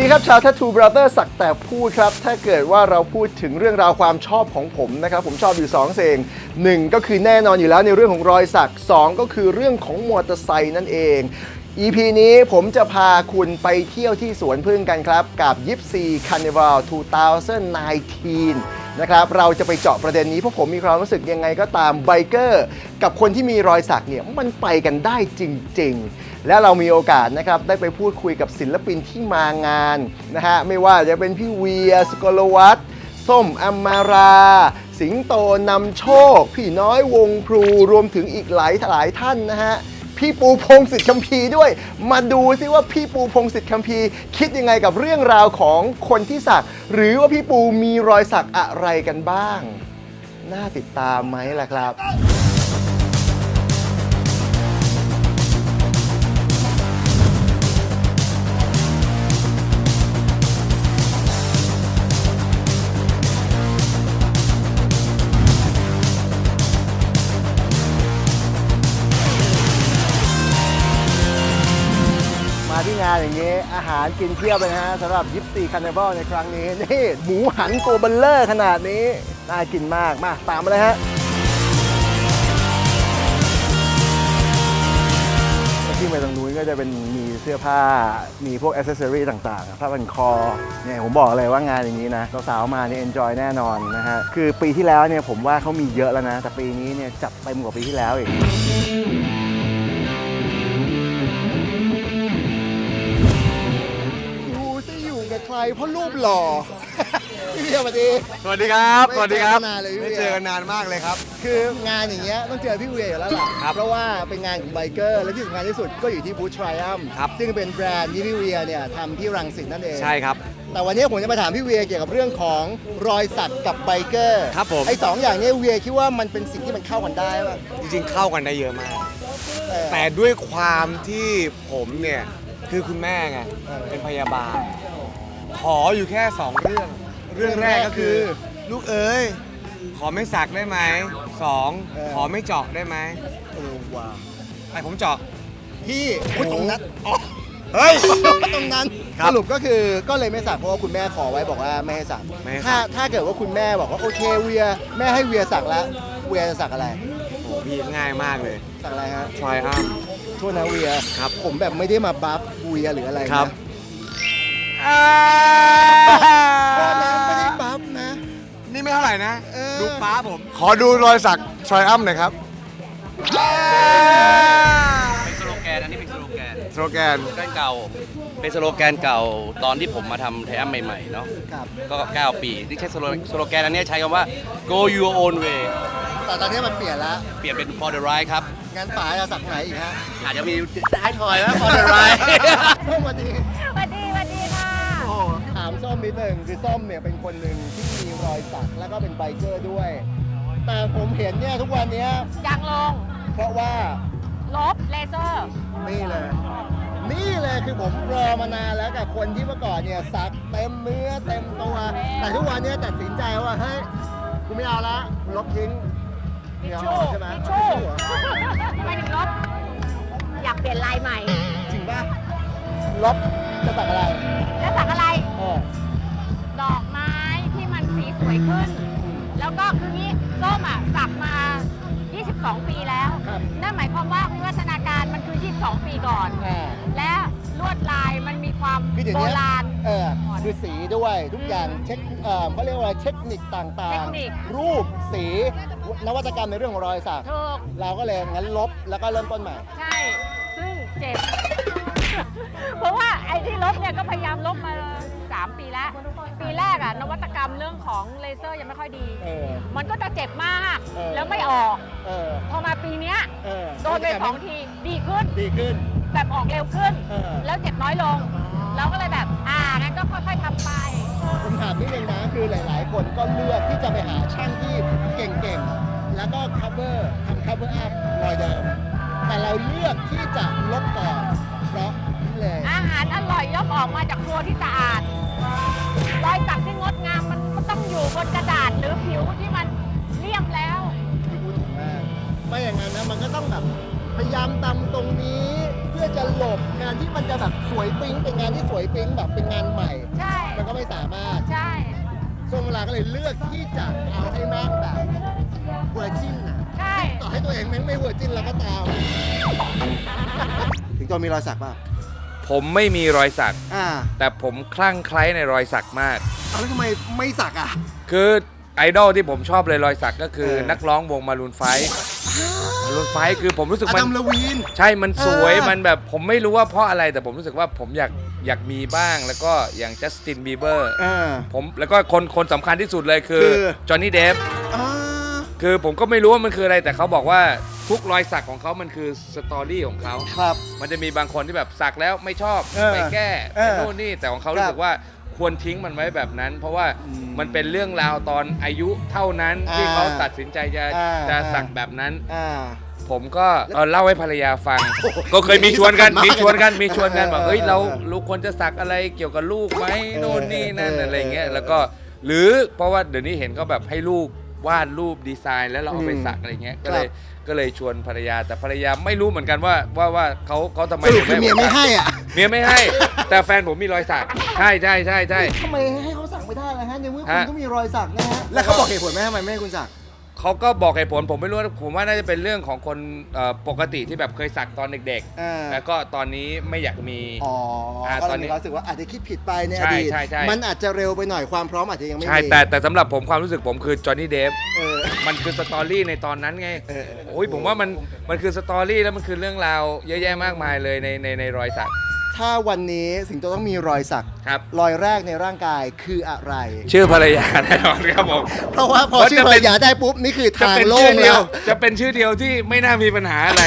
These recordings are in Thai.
ดีครับชาว Tattoo Brother สักแต่พูดครับ ถ้าเกิดว่าเราพูดถึงเรื่องราวความชอบของผมนะครับ ผมชอบอยู่ 2 เสงหนึ่งก็คือแน่นอนอยู่แล้วในเรื่องของรอยสัก 2 ก็คือเรื่องของมอเตอร์ไซค์นั่นเอง EP นี้ผมจะพาคุณไปเที่ยวที่สวนพึ่งกันครับ กับยิปซีคาร์นิวัล2019 นะครับเราจะไปเจาะประเด็นนี้เพราะผมมีความรู้สึกยังไงก็ตามไบเกอร์กับคนที่มีรอยสักเนี่ยมันไปกันได้จริง ๆ และเรามีโอกาสนะครับได้ไปพูดคุยกับศิลปินที่มางานนะฮะไม่ว่าจะเป็นพี่เวียสกลวัฒน์ส้มอมมารา สิงโตนำโชค พี่น้อยวงพลูรวมถึงอีกหลายหลายท่านนะฮะ พี่ปูพงศิษฐ์คัมภีร์ด้วย มาดูซิว่าพี่ปูพงศิษฐ์คัมภีร์คิดยังไงกับเรื่องราวของคนที่สัก หรือว่าพี่ปูมีรอยสักอะไรกันบ้าง น่าติดตามไหมล่ะครับ มาที่งานอย่างนี้ อาหารกินเพียบเลยนะฮะสำหรับยิปซีคาร์นิวัลในครั้งนี้ นี่ หมูหันตัวเบลเลอร์ขนาดนี้ น่ากินมาก มา ตามมาเลยฮะที่ไปตรงนู้นก็จะเป็นมีเสื้อผ้า มีพวกอ c เซสซอรีต่างๆผ้าพันคอ เนี่ย ผมบอกเลยว่างานอย่างนี้นะ สาวๆ มาเนี่ยเอนจอยแน่นอนนะฮะ คือปีที่แล้วเนี่ยผมว่าเขามีเยอะแล้วนะ แต่ปีนี้เนี่ยจัดเต็มกว่าปีที่แล้วอีก เพราะรูปหล่อ พี่เบียร์สวัสดีสวัสดีครับไม่สวัสดีครับเจอกันนานเลยพี่ไม่เจอกันนานมากเลยครับ คืองานอย่างเงี้ยต้องเจอพี่เวียอยู่แล้วล่ะครับเพราะว่าเป็นงานของไบเกอร์ และที่สำคัญที่สุดก็อยู่ที่บูธทริอัมครับซึ่งเป็นแบรนด์ที่พี่เวียเนี่ยทำที่รังสิตนั่นเอง ใช่ครับ แต่วันนี้ผมจะมาถามพี่เวียเกี่ยวกับเรื่องของรอยสักกับไบเกอร์ครับผม ไอ้สองอย่างเนี้เวียคิดว่ามันเป็นสิ่งที่มันเข้ากันได้ป่ะจริงๆเข้ากันได้เยอะมาก เออ แต่ด้วยความที่ผมเนี่ย คือคุณแม่ไงเออเป็นพยาบาล ขออยู่แค่ 2 เรื่อง เรื่องแรกก็คือ ลูกเอ๋ย ขอไม่สักได้ไหมสองเออ ขอไม่เจาะได้ไหมเออว้าวไอผมเจาะ พี่พูดตรงนั้นเฮ้ย ตรงนั้นครับสรุปก็คือก็เลยไม่สักเพราะว่าคุณแม่ขอไว้บอกว่าไม่ให้สักไม่ให้สัก ถ้าถ้าเกิดว่าคุณแม่บอกว่าโอเคเวียแม่ให้เวียสักแล้วเวียจะสักอะไร โอ้พี่ง่ายมากเลยสักอะไรฮะ ทรายอัม โทษนะเวียครับผมแบบไม่ได้มาบัฟเวียหรืออะไรนะครับ โทษนะไม่ได้บัฟนะ นี่ไม่เท่าไหร่นะเออ ดูป้าผมขอดูรอยสักทรายอัมหน่อยครับเป็นสโลแกนอันนี้เป็นสโลแกนสโลแกน สโลแกนเก่า เป็นสโลแกนเก่าตอนที่ผมมาทำไทอัมใหม่ๆเนาะครับ ก็ 9 ปีที่ใช้สโลสโลแกนอันนี้ใช้คำว่า go your own way แต่ตอนนี้มันเปลี่ยนแล้วเปลี่ยนเป็น for the right ครับ งั้นป๋าจะสักไหนอีกฮะอาจจะมีได้ถอยว่า for the right ส้มสวัสดี สวัส ส้มนิดหนึ่งคือส้มเนี่ยเป็นคนหนึ่งที่มีรอยสักแล้วก็เป็นไบเกอร์ด้วย แต่ผมเห็นเนี่ยทุกวันเนี้ยยังลง เพราะว่าลบ เลเซอร์ นี่เลย นี่เลยคือผมรอมานานแล้วกับคนที่เมื่อก่อนเนี่ยสักเต็มเนื้อเต็มตัว แต่ทุกวันเนี้ตัดสินใจว่าเฮ้ยกูไม่เอาละกูลบทิ้งทิชไม่ชู่เอาใช่ไหมทิชชู่เหรอไม่ถึงลบ อยากเปลี่ยนลายใหม่ จริงป่ะลบจะสักอะไร แล้วสักอะไร สีสวยขึ้น แล้วก็คืองี้ส้มอะสักมา 22 ปีแล้ว ครับ นั่นหมายความว่าวิวัฒนาการมันคือ 22 ปีก่อน อ่าและลวดลายมันมีความคือเดี๋ยวโบนี้ราณ เออคือสีด้วยทุกอย่างเทคเอ่อเขาเรียกว่าอะไรเทคนิคต่างเทคนิค ๆ รูปสีนวัตกรรมในเรื่องของรอยสักถูก เราก็เลยงั้นลบแล้วก็เริ่มต้นใหม่ ใช่ ซึ่งเจ็บ เพราะว่าไอ้ที่ลบเนี่ยก็พยายามลบมา 3 ปีแล้ว ปีแรกอะนวัตกรรมเรื่องของเลเซอร์ยังไม่ค่อยดี เออ มันก็จะเจ็บมาก เออ แล้วไม่ออก เออ พอมาปีเนี้ยเออโดนไปสองทีดีขึ้น ดีขึ้น แบบออกเร็วขึ้น เออ แล้วเจ็บน้อยลง เราก็เลยแบบ อ่างั้นก็ค่อยๆทำไป ผมถามนิดนึงนะคือหลาย ๆ คนก็เลือกที่จะไปหาช่างที่เก่ง ๆ แล้วก็ cover ทำ cover up ต้องแบบพยายามตำตรงนี้ เพื่อที่จะหลบงานที่มันจะแบบสวยปิ๊งเป็นงานที่สวยปิ๊งแบบเป็นงานใหม่ ใช่ มันก็ไม่สามารถใช่ ทรงเวลาก็เลยเลือกที่จะเอาให้แม่งแบบเวอร์จินน่ะใช่ ต่อให้ตัวเองแม่งไม่เวอร์จินแล้วก็ตาม ถึงตัวมีรอยสักป่ะผมไม่มีรอยสัก อ่าแต่ผมคลั่งไคล้ในรอยสักมาก เอาแล้วทำไมไม่สักอะ คือไอดอลที่ผมชอบเลยรอยสักก็คือเออ นักร้องวงมารูนไฟมา รูนไฟคือผมรู้สึกอมันดัมลวีน ใช่ มันสวย เออ มันแบบผมไม่รู้ว่าเพราะอะไร แต่ผมรู้สึกว่าผมอยากอยากมีบ้าง แล้วก็อย่างจัสตินบีเบอร์ อ่า ผมแล้วก็คนคนสำคัญที่สุดเลยคือคือ จอห์นนี่เดฟ อ่าคือผมก็ไม่รู้ว่ามันคืออะไร แต่เขาบอกว่าทุกรอยสักของเขามันคือสตอรี่ของเขา ครับ มันจะมีบางคนที่แบบสักแล้วไม่ชอบเออไปแก้เอไปอโน่นนี่แต่ของเขาครับรู้สึกว่า ควรทิ้งมันไว้แบบนั้น เพราะว่าอืมมันเป็นเรื่องราวตอนอายุเท่านั้นที่อ่าเขาตัดสินใจจะอ่า จะอ่าสักแบบนั้น อ่า ผมก็เออเล่าให้ภรรยาฟังโอ้โหก็เคยมีชวนกันนี่มีสำคัญมากชวนกันมีชวนกันบอกเฮ้ยเออเราเออลูกควรจะสักอะไรเกี่ยวกับลูกไหมเออโน่นนี่นั่นเอออะไรเงี้ยเออแล้วก็หรือเพราะว่าเดี๋ยวนี้เห็นเขาแบบให้ลูกวาดรูปดีไซน์แล้วเราเอาไปอืมสักอะไรเงี้ยก็ครับเลย ก็เลยชวนภรรยาแต่ภรรยาไม่รู้เหมือนกันว่าว่าว่าเขาเขาทำไมสรุปคือถึงเมียไม่ให้อะเมียไม่ให้ แต่แฟนผมมีรอยสักใช่ใช่ใช่ใช่ ทำไมให้เขาสักไม่ได้ล่ะฮะในเมื่อคุณฮะ ก็มีรอยสักนะฮะแล้วเขาบอกเหตุผลไหมทำไมไม่ให้คุณสัก เขาก็บอกเหตุผลผมไม่รู้นะผมว่าน่าจะเป็นเรื่องของคนเอ่อปกติที่แบบเคยสักตอนเด็กเออๆแล้วก็ตอนนี้ไม่อยากมี อ๋ออ่าก็ตเลอยนนี้มีความรู้สึกว่าอาจจะคิดผิดไปในอใช่ดีตใช่ใช่ มันอาจจะเร็วไปหน่อยความพร้อมอาจจะยังไม่ใช่มีแต่แต่สำหรับผมความรู้สึกผมคือจอห์นนี่เดฟ เออ มันคือสตอรี่ในตอนนั้นไง เออเออโอ้ยผมว่ามันมันคือสตอรี่แล้วมันคือเรื่องราวเยอะแยะมากมายเลยในในในรอยสัก ถ้าวันนี้สิงโตต้องมีรอยสักครับ รอยแรกในร่างกายคืออะไร ชื่อภรรยาแน่นอนครับผม เพราะว่าพอเพราะชื่อจะภรเป็รน ยาได้ปุ๊บ นี่คือจะทางเป็นโล่ชื่องเดีแล้ยว ว จะเป็นชื่อเดียวที่ไม่น่ามีปัญหาอะไร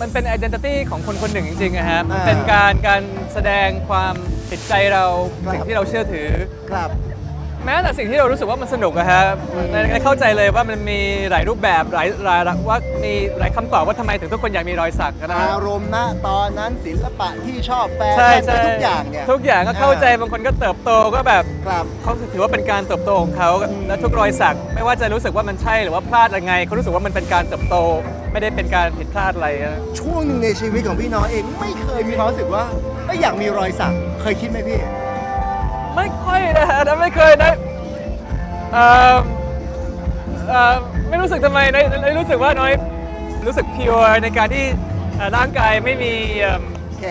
มันเป็น identity ของคนคนหนึ่งจริงๆอะครับอ่าเป็นการการแสดงความติดใจเราครับ สิ่งที่เราเชื่อถือ ครับ แม้แต่สิ่งที่เรารู้สึกว่ามันสนุกอะครับในในเข้าใจเลยว่ามันมีหลายรูปแบบหลายหลายว่ามีหลายคำตอบว่าทำไมถึงทุกคนอยากมีรอยสักนะอารมณ์ณตอนนั้นศิลปะที่ชอบแฟใช่ชั่นใช่ทุกอย่างเนี่ยทุกอย่างก็เข้าใจบางคนก็เติบโตก็แบบครับเขาถือว่าเป็นการเติบโตของเขาและทุกรอยสัก ไม่ว่าจะรู้สึกว่ามันใช่หรือว่าพลาดยังไงเขารู้สึกว่ามันเป็นการเติบโต ไม่ได้เป็นการผิดพลาดอะไรอะช่วงหนึ่งในชีวิตของพี่น้อยเองไม่เคยมีความรู้สึกว่าเอ้ยอยากมีรอยสักเคยคิดไหมพี่ไม่ค่อย นะฮะไม่เคยได้เอ่อเอ่อไม่รู้สึกทำไมน้อยน้อยรู้สึกว่าน้อยรู้สึกพิวในการที่เอ่อร่างกายไม่มีเอิ่มแค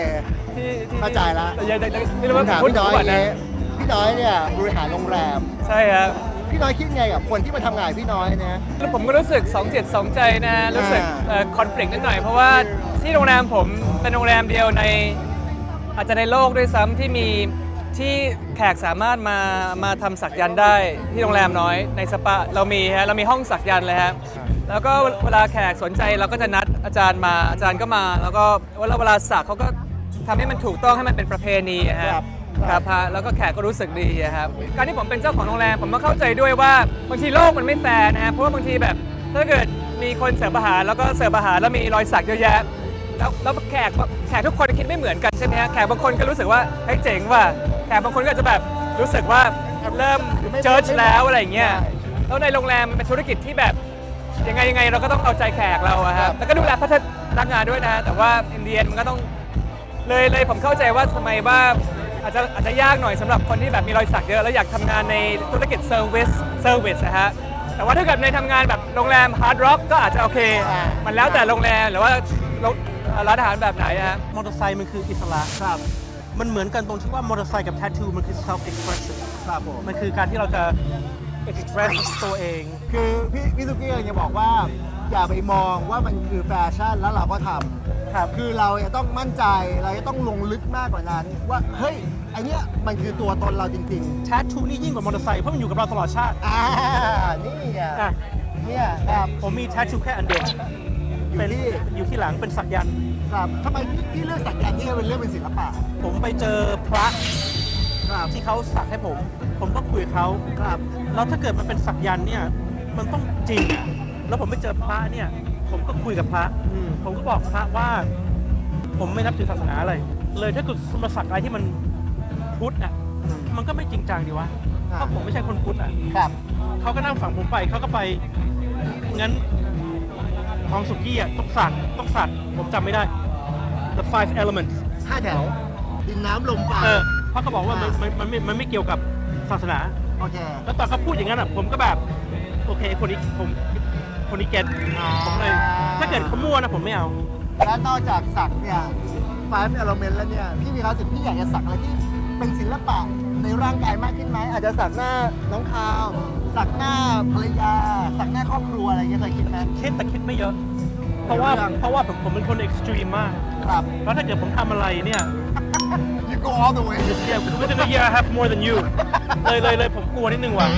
ที่ที่เข้าใจละ แต่ยังยังไม่รู้ผมว่าถามพูดพี่น้อยก่อนอย่างนะเงี้ยพี่น้อยเนี่ยบริหารโรงแรม ใช่ครับ พี่น้อยคิดไงกับคนที่มาทำงานกับพี่น้อยนะ แล้วผมก็รู้สึกสองจิตสองใจนะฮะรู้สึกอ่าคอนฟ lict นิดหน่อย เพราะว่าที่โรงแรมผมเป็นโรงแรมเดียวใน อาจจะในโลกด้วยซ้ำที่มี ที่แขกสามารถมามาทำสักยันต์ได้ที่โรงแรมน้อยในสปาเรามีฮะเรามีห้องสักยันต์เลยฮะแล้วก็เวลาแขกสนใจเราก็จะนัดอาจารย์มาอาจารย์ก็มา แล้วก็เวลาเวลาสักเขาก็ทำให้มันถูกต้องให้มันเป็นประเพณีอะฮะครับ ครับฮะแล้วก็แขกก็รู้สึกดีอะครับการที่ผมเป็นเจ้าของโรงแรมผมก็เข้าใจด้วยว่าบางทีโลกมันไม่แฟร์นะฮะเพราะว่าบางทีแบบถ้าเกิดมีคนเสิร์ฟอาหารแล้วก็เสิร์ฟอาหารแล้วมีรอยสักเยอะแยะ แล้วแล้วแขกแขกทุกคนคิดไม่เหมือนกันใช่ไหมฮะแขกบางคนก็รู้สึกว่าเฮ้ยเจ๋งว่ะแขกบางคนก็จะแบบรู้สึกว่าเริ่มเจิดแล้วอะไรอย่างเงี้ยแล้วในโรงแรมมันเป็นธุรกิจที่แบบยังไงยังไงเราก็ต้องเอาใจแขกเราอะครับแล้วก็ดูแลพัฒนาการด้วยนะ แต่ว่าอินเดียมันก็ต้องเลยเลยผมเข้าใจว่าทำไมว่าอาจจะอาจจะยากหน่อยสำหรับคนที่แบบมีรอยสักเยอะ แล้วอยากทำงานในธุรกิจเซอร์วิสเซอร์วิสนะฮะแต่ว่าถ้าเกิดในทำงานแบบโรงแรมฮาร์ดร็อกก็อาจจะโอเคอ่ามันแล้วแต่โรงแรมหรือว่าโรงร้านอาหารแบบไหนอะฮะมอเตอร์ไซค์มันคืออิสระครับ มันเหมือนกันตรงที่ว่ามอเตอร์ไซค์กับแท t ทูมันคือ self expression ครับผมมันคือการที่เราจะ express ตัวเอง คือพี่พี่สุกี้กำลังจะบอกว่า อย่าไปมองว่ามันคือแฟชั่นแล้วเราก็ทำครับ คือเราจะต้องมั่นใจเราจะต้องลงลึกมากกว่านั้น ว่าเฮ้ยไอเนี้ยมันคือตัวตนเราจริงแท t ทูนี่ยิ่งกว่ามอเตอร์ไซค์เพราะมันอยู่กับเราตลอดชาติๆอ่านี่อะอะเนี่ยครับผมมีแท t ทูแค่อันเดียว อยู่เป็นที่อยู่ที่หลังเป็นสักยันต์ครับทำไมพี่พี่เลือกสักยันต์ที่เป็นเรื่องเป็นศิลปะผมไปเจอพระครับที่เขาสักให้ผม ผมก็คุยกับเขาครับแล้วถ้าเกิดมันเป็นสักยันต์เนี่ยมันต้องจริงแล้วผมไปเจอพระเนี่ย ผมก็คุยกับพระ อืมผมก็บอกพระว่า ผมไม่นับถือศาสนาอะไร เลยถ้าเกิดคุณมาสักอะไรที่มันพุทธอะมันก็ไม่จริงจังดีวะเพราะผมไม่ใช่คนพุทธอะครับ เขาก็นั่งฝั่งผมไปเขาก็ไปงั้น ทองสุกี้อะต้องสักต้องสักผมจำไม่ได้ the five elements ห้าแถว ดินน้ำลมไฟเออเพราะเขาบอกว่ามันมันมันไม่มันไม่เกี่ยวกับศาสนา โอเค แล้วตอนเขาพูดอย่างนั้นอะผมก็แบบ โอเคคนนี้ผมคนนี้เก็ตอ่าผมเลย ถ้าเกิดเขามั่วนะผมไม่เอา และนอกจากสักเนี่ย five element แล้วเนี่ย พี่มีความรู้สึกพี่อยากจะสักอะไรที่เป็นศิลปะในร่างกายมากขึ้นไหมอาจจะสักหน้าน้องคาว สักหน้าภรรยา สักหน้าครอบครัวอะไรอย่างเงี้ยเคยคิดไหม คิดแต่คิดไม่เยอะ เพราะว่าเรื่อง เพราะว่าผมผมเป็นคนเอ็กซ์ตรีมมาก ครับ แล้วถ้าเกิดผมทำอะไรเนี่ย you go all the way yeah within a year I have more than you เลยเลยเลยผมกลัวนิดนึงว่ะ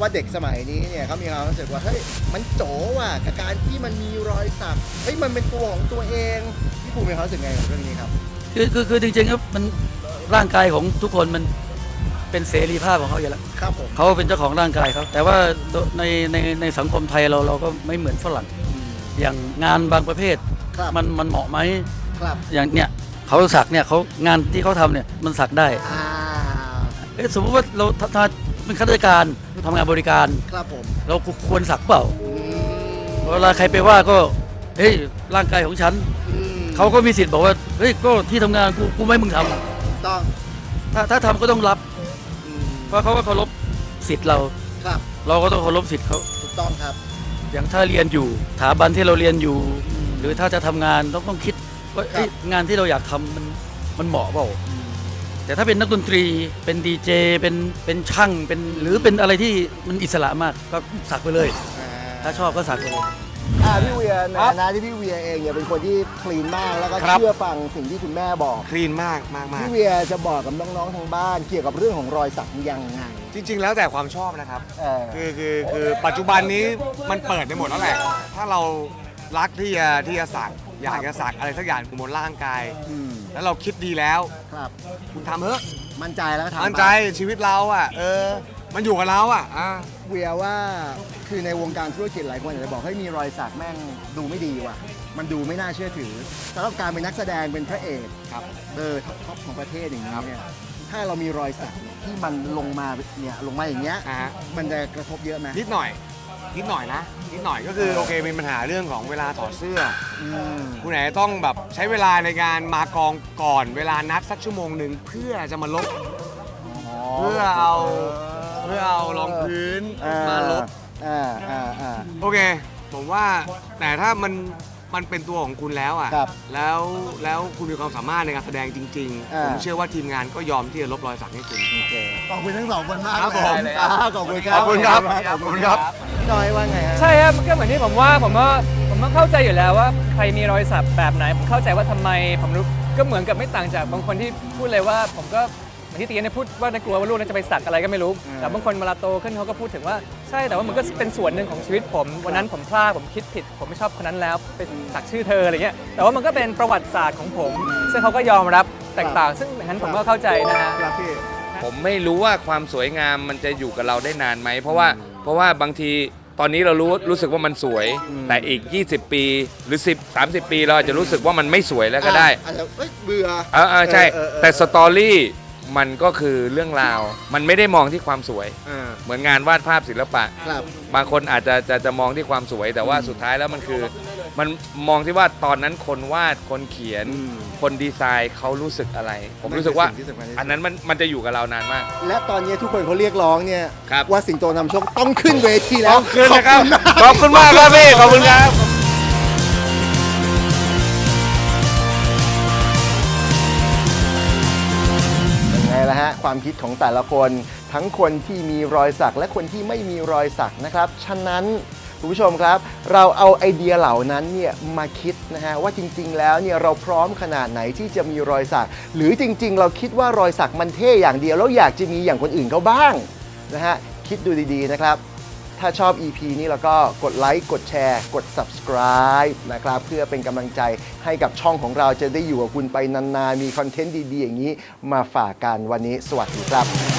ว่าเด็กสมัยนี้เนี่ยเขามีความรู้สึกว่าเฮ้ยมันโจ๋ว่ะกับการที่มันมีรอยสักเฮ้ยมันเป็นตัวของตัวเองพี่ปูมีความรู้สึกไงกับเรื่องนี้ครับ คือคือคือจริงๆครับมันร่างกายของทุกคนมันเป็นเสรีภาพของเขาอยู่แล้วครับผมเขาเป็นเจ้าของร่างกายเขาแต่ว่าในในในสังคมไทยเราเราก็ไม่เหมือนฝรั่งอย่างงานบางประเภทครับมันมันเหมาะไหมครับอย่างเนี้ยเขาสักเนี่ยเขางานที่เขาทำเนี่ยมันสักได้อ่าเอ๊ะสมมติว่าเราถ้าถ้า เป็นข้าราชการทำงานบริการ ครับผมเราควรสักเปล่าอืมเวลาใครไปว่าก็เฮ้ยร่างกายของฉันอืมเขาก็มีสิทธิ์บอกว่าเฮ้ยก็ที่ทำงานกูกูไม่ให้มึงทต้องำถ้าถ้าทำก็ต้องรับอืมเพราะเขาก็เคารพสิทธิ์เรา ครับเราก็ต้องเคารพสิทธิ์เขาถูกต้องครับอย่างถ้าเรียนอยู่สถาบันที่เราเรียนอยู่ หรือถ้าจะทำงานต้องต้องคิดว่าเอ้ยงานที่เราอยากทำมันมันเหมาะเปล่า แต่ถ้าเป็นนักดนตรีเป็นดีเจเป็นเป็นช่างเป็นหรือเป็นอะไรที่มันอิสระมากก็สักไปเลย ถ้าชอบก็สักไปเลยอ่าพี่เวียในฐานะที่พี่เวียเองเนี่ยเป็นคนที่คลีนมากแล้วก็ครับ เชื่อฟังสิ่งที่คุณแม่บอก คลีนมากมากมากพี่เวียจะบอกกับน้องๆทางบ้าน เกี่ยวกับเรื่องของรอยสักยังไงจริง ๆ แล้วแต่ความชอบนะครับ เออ คือคือคือปัจจุบันนี้มันเปิดไปหมดแล้วแหละ ถ้าเรารักที่จะที่จะสักอยากจะสักอะไรสักอย่างบนร่างกาย อืม แล้วเราคิดดีแล้ว ครับ คุณทำเถอะมั่นใจแล้วก็ทำไปมั่นใจชีวิตเราอะ เออ มันอยู่กับเราอะอ่าเวียว่าคือในวงการธุรกิจหลายคนอาจจะบอกให้ยมีรอยสักแม่งดูไม่ดีว่ะ มันดูไม่น่าเชื่อถือสำหรับการเป็นนักแสดงเป็นพระเอกครับเบอร์ท็อปๆของประเทศอย่างนี้เนี่ยถ้าเรามีรอยสักที่มันลงมาเนี่ยลงมาอย่างเงี้ยอ่าฮะ มันจะกระทบเยอะไหมนิดหน่อย นิดหน่อยนะนิดหน่อยก็คือโอเคเป็นปัญหาเรื่องของเวลาถอดเสื้ออืมคุณไหนต้องแบบใช้เวลาในการมากองก่อนเวลานัดสักชั่วโมงหนึ่งเพื่อจะมาลบเพื่อเอาเพื่อเอารองพื้นมาลบอ่าอ่าอ่าโอเค ผมว่าแต่ถ้ามัน มันเป็นตัวของคุณแล้วอะ ครับแล้วแล้วคุณมีความสามารถในการแสดงจริงๆอ่าผมเชื่อว่าทีมงานก็ยอมที่จะลบรอยสักให้คุณ โอเคขอบคุณทั้งสองคนมากครับผม เลยอ่าขอบคุณครับ ขอบคุณครับขอบคุณครับ พี่น้อยว่าไงฮะ ใช่ครับก็เหมือนที่ผมว่าผมก็ผมก็เข้าใจอยู่แล้วว่าใครมีรอยสักแบบไหนผมเข้าใจว่าทำไมผมรู้ก็เหมือนกับไม่ต่างจากบางคนที่พูดเลยว่าผมก็เหมือน ที่ตีเนี่ยพูดว่าน่ากลัวว่าลูกน่าจะไปสักอะไรก็ไม่รู้อืมแต่บางคนเวลาโตขึ้นเขาก็พูดถึงว่าใช่แต่ว่ามันก็เป็นส่วนหนึ่งของชีวิตผม วันนั้นผมพลาดผมคิดผิด ผมไม่ชอบคนนั้นแล้วไปสักชื่อเธออะไรเงี้ยแต่ว่ามันก็เป็นประวัติศาสตร์ของผม ซึ่งเขาก็ยอมรับแตกต่าง ซึ่งอย่างนั้นผมก็เข้าใจนะฮะ ครับพี่ผมไม่รู้ว่าความสวยงามมันจะอยู่กับเราได้นานไหม เพราะว่าเพราะว่าบางทีตอนนี้เรารู้รู้สึกว่ามันสวย แต่อีก 20 ปีหรือ 10 30 ปีเราอาจจะรู้สึกว่ามันไม่สวยแล้วก็ได้อาจจะเอ้ยเบื่อ เออเออใช่ เออเออเออ แต่สตอรี่ มันก็คือเรื่องราว มันไม่ได้มองที่ความสวย อ่า เหมือนงานวาดภาพศิลปะ ครับ บางคนอาจจะจะจะมองที่ความสวย แต่ว่าสุดท้ายแล้วมันคือมันมองที่ว่าตอนนั้นคนวาดคนเขียน อืมคนดีไซน์เขารู้สึกอะไร ผมรู้สึกว่า นั่นคือสิ่งที่สำคัญที่สุด อันนั้นมันมันจะอยู่กับเรานานมาก และตอนนี้ทุกคนเขาเรียกร้องเนี่ย ครับ ว่าสิงโตนำโชคต้องขึ้นเวทีแล้ว ต้องขึ้นนะครับขขออบบคุคุณณมามากกครับพี่ ขอบคุณครับ ความคิดของแต่ละคน ทั้งคนที่มีรอยสักและคนที่ไม่มีรอยสักนะครับ ฉะนั้นคุณผู้ชมครับเราเอาไอเดียเหล่านั้นเนี่ยมาคิดนะฮะว่าจริง ๆ แล้วเนี่ยเราพร้อมขนาดไหนที่จะมีรอยสัก หรือจริง ๆ เราคิดว่ารอยสักมันเท่อย่างเดียวแล้วอยากจะมีอย่างคนอื่นเขาบ้างนะฮะคิดดูดีๆนะครับ ถ้าชอบ EP นี้แล้วก็กดไลค์กดแชร์ กด subscribe นะครับ เพื่อเป็นกำลังใจให้กับช่องของเราจะได้อยู่กับคุณไปนานๆ มีคอนเทนต์ดีๆ อย่างนี้มาฝากกันวันนี้ สวัสดีครับ